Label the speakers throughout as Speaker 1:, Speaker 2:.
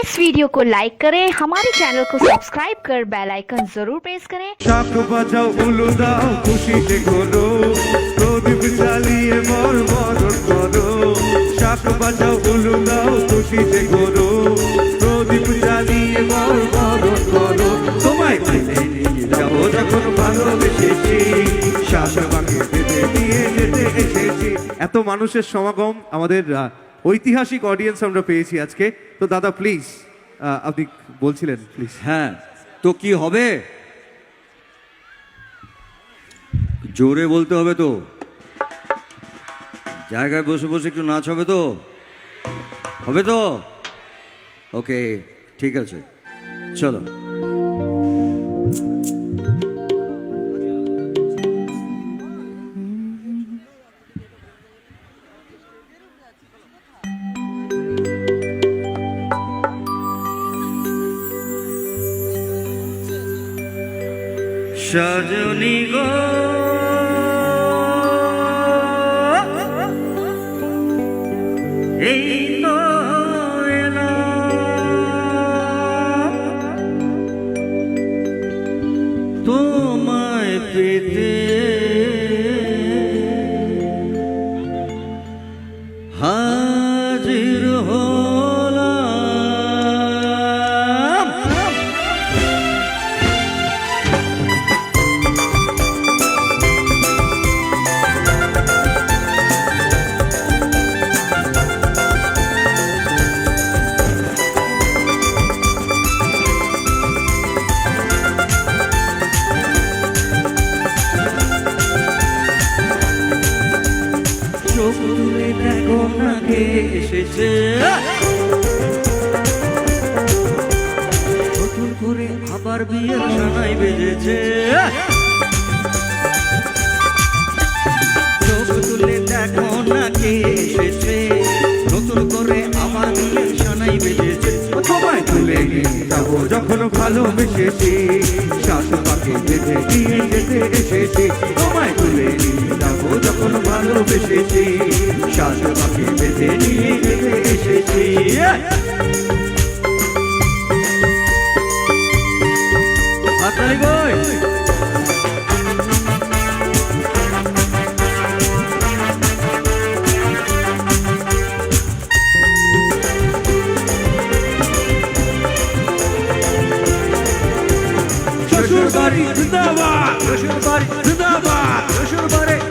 Speaker 1: इस वीडियो को लाइक करें हमारे चैनल को सब्सक्राइब कर बेल आइकन जरूर प्रेस करें
Speaker 2: শাক বাজাও উলু দাও খুশিতে করো প্রদীপ জ্বালিয়ে মর মরণ করো শাক বাজাও উলু দাও খুশিতে করো প্রদীপ জ্বালিয়ে মর মরণ করো তোমায় পেলে নিয়ে যাবো যখন ভালোবেসেছি শাক বাকে বেঁধে নিয়ে যেতে এসেছি এত মানুষের সমাগম আমাদের আহ, ঐতিহাসিক অডিয়েন্স আমরা পেয়েছি আজকে। তো দাদা প্লিজ আপনি বলছিলেন প্লিজ
Speaker 3: হ্যাঁ তো কি হবে? জোরে বলতে হবে তো। জায়গায় বসে বসে একটু নাচ হবে তো? হবে তো? ওকে ঠিক আছে। চলো। সজনী গো। এই না এসেছে। নতুন করে আবার বিয়ের সানাই বেজেছে। চোখ তুলে দেখো না কে এসেছে। নতুন করে আবার বিয়ের সানাই বেজেছে।
Speaker 2: তোমায় তুলে নিয়ে যখন ভালোবেসেছি শ্বাস পাখি বেঁধে নিয়ে যেতে এসেছি। তোমায় তুলে নিয়ে যখন ভালোবেসেছি শ্বাস পাখি বেঁধে নিয়ে এসেছি
Speaker 3: হাততালি কই
Speaker 2: শ্বশুর বাড়ি শ্বশুর বাড়ি শ্বশুর বাড়ি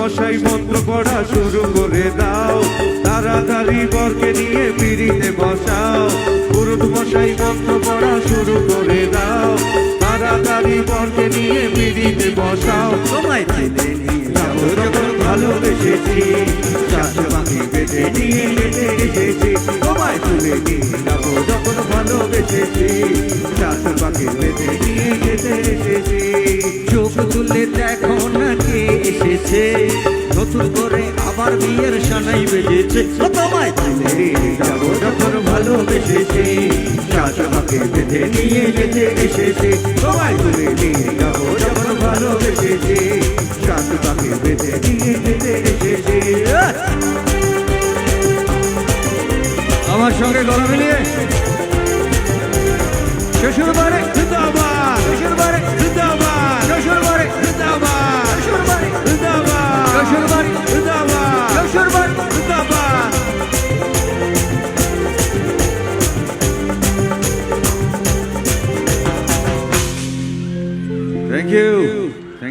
Speaker 2: মশাই মন্ত্র পড়া শুরু করে দাও। তাড়াতাড়ি বরকে নিয়ে পিড়িতে বসাও। পুরুষ মশাই মন্ত্র পড়া শুরু করে দাও। তাড়াতাড়ি বরকে নিয়ে পিড়িতে বসাও।
Speaker 3: তোমায় পেতে নিয়ে
Speaker 2: যখন ভালোবেসেছি চাষ পাখি বেঁধে নিয়ে যেতে এসেছি তোমায় তুলে নিয়ে যাব। যখন ভালোবেসেছি চাষ পাখি বেঁধে নিয়ে
Speaker 3: দেখো কে এসেছে? নতুন করে আবার বিয়ের সানাই বেজেছে।
Speaker 2: ভালোবেসেছি। চাষ বেঁধে নিয়ে যেতে এসেছি। তোমায় তুলে যখন ভালোবেসেছি। চাষ বেঁধে নিয়ে যেতে এসেছি।
Speaker 3: আমার সঙ্গে গলা মিলিয়ে। শ্বশুর বাড়ি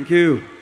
Speaker 3: Thank you.